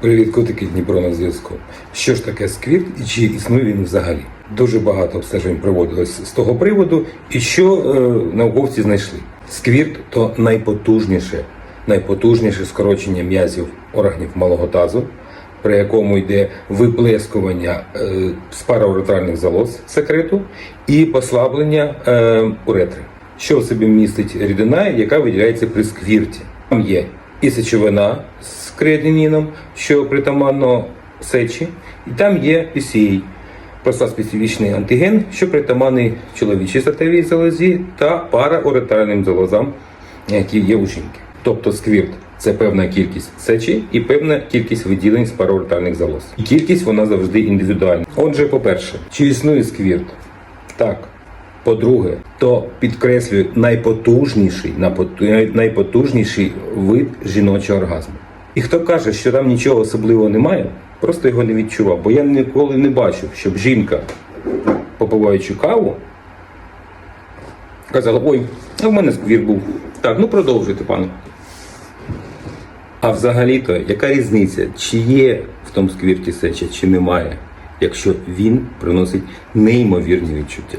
Привіт, котики Дніпро на зв'язку. Що ж таке сквірт і чи існує він взагалі? Дуже багато обстежень проводилось з того приводу, і що е, науковці знайшли. Сквірт то найпотужніше, найпотужніше скорочення м'язів органів малого тазу, при якому йде виплескування е, з парауретральних залоз секрету і послаблення е, уретри. Що в собі містить рідина, яка виділяється при сквірті? Там є і сечовина з креатиніном, що притаманно сечі, і там є PCA, простоспецифічний антиген, що притаманний чоловічій статевій залозі та парауретральним залозам, які є у жінки. Тобто сквірт це певна кількість сечі і певна кількість виділень з парауретральних залоз. Кількість вона завжди індивідуальна. Отже, по-перше, чи існує сквірт? Так. По-друге, то підкреслюю найпотужніший, найпотужніший вид жіночого оргазму. І хто каже, що там нічого особливого немає, просто його не відчував. Бо я ніколи не бачив, щоб жінка, попиваючи каву, казала: ой, а в мене сквір був. Так, ну продовжуйте, пане. А взагалі-то, яка різниця, чи є в тому сквірті сеча, чи немає, якщо він приносить неймовірні відчуття?